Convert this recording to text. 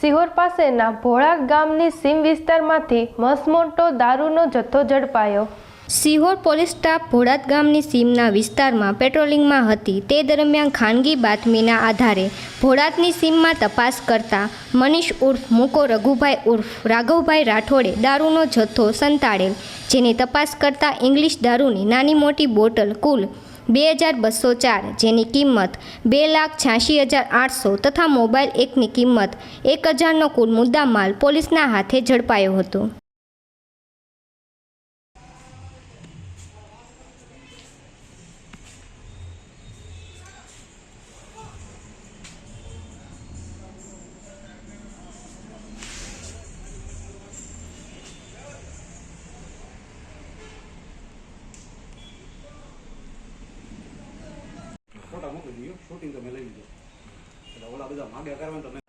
સિહોર પાસેના ભોળા ગામની સીમ વિસ્તારમાંથી મસમોટો દારૂનો જથ્થો ઝડપાયો. સિહોર પોલીસ સ્ટાફ ભોળાદ ગામની સીમના વિસ્તારમાં પેટ્રોલિંગમાં હતી. તે દરમિયાન ખાનગી બાતમીના આધારે ભોળાદની સીમમાં તપાસ કરતા મનીષ ઉર્ફ, મુકો રઘુભાઈ ઉર્ફ, રાઘવભાઈ રાઠોડે દારૂનો જથ્થો સંતાડેલ, જેની તપાસ કરતા ઇંગ્લિશ દારૂની નાની મોટી બોટલ કુલ બે હજાર બસો ચાર, જેની કિંમત બે લાખ છ્યાસી હજાર આઠસો તથા મોબાઈલ એકની કિંમત એક હજારનો કુલ મુદ્દામાલ પોલીસના હાથે ઝડપાયો હતો. દઈએ શૂટિંગ તમે લઈ લીધું. એટલે ઓલા બધા માગ્યા કરવાનું તો મેં